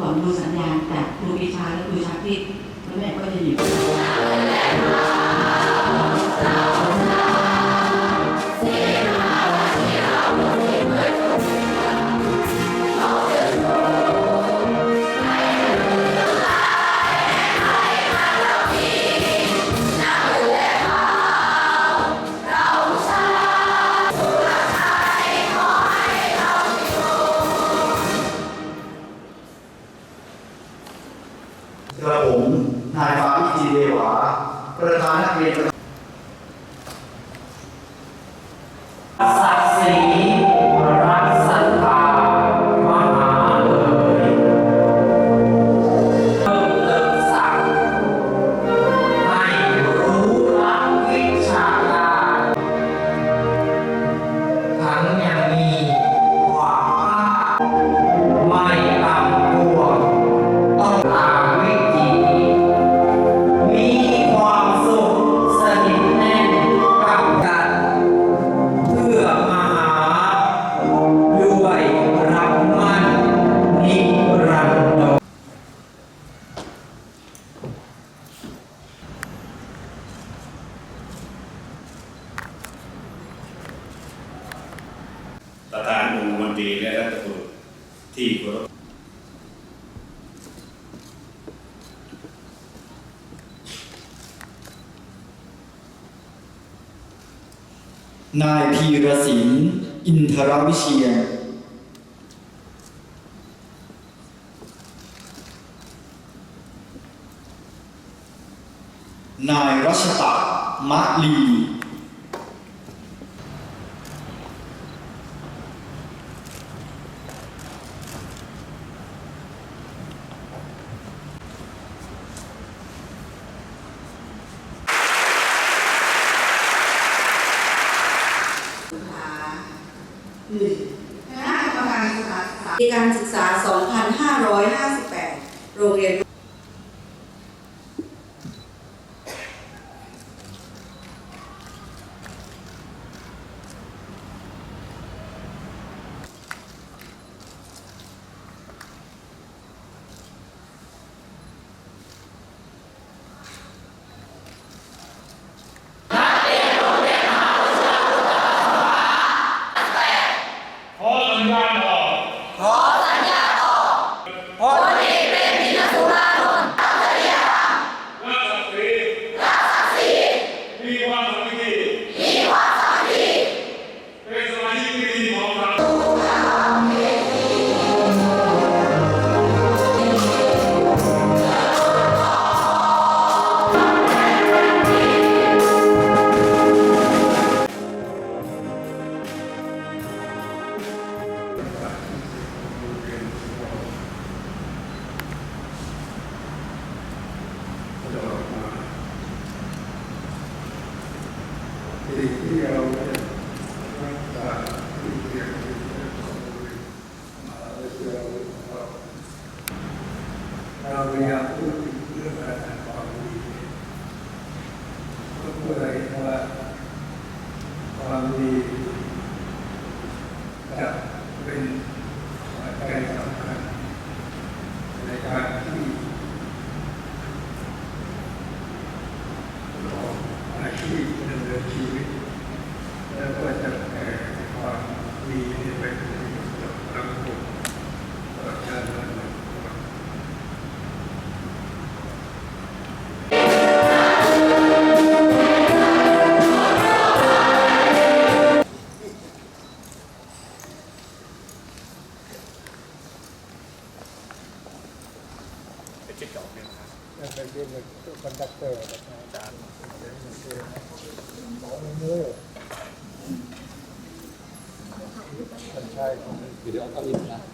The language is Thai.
ขอดูสัญญาณจากครูปีชาและครูชาคริตแล้วแม่ก็จะหยิบ กระผมนายฟาวิจิเดวาประธานนักเรียนศักดิ์ศ ประธานองค์มนตรีและรัฐบุรุษที่เคารพนายพีรศิลป์อินทรวิเชียรนายรัชตะมะลี หนึ่งคณะกรรมการสถานศึกษา ปีการศึกษา 2558 โรงเรียน สิ่งที่เราจะรักษาที่เรียนที่เรียนของมาเลเซียเราพยายามพูดถึงเรื่องการทำความดีก็เพื่อให้เห็นว่าความดีจะเป็นปัจจัยสำคัญในการที่ของอาชีพดำเนินชีวิต แล้วก็จะแผ่ความดีนี้ไปถึงสังคมประชาชนเป็นจิ๊กจอกเนี่ยนะครับแล้วก็เรียกว่าคอนดักเตอร์อาจารย์ของมือมัน ใช่ของ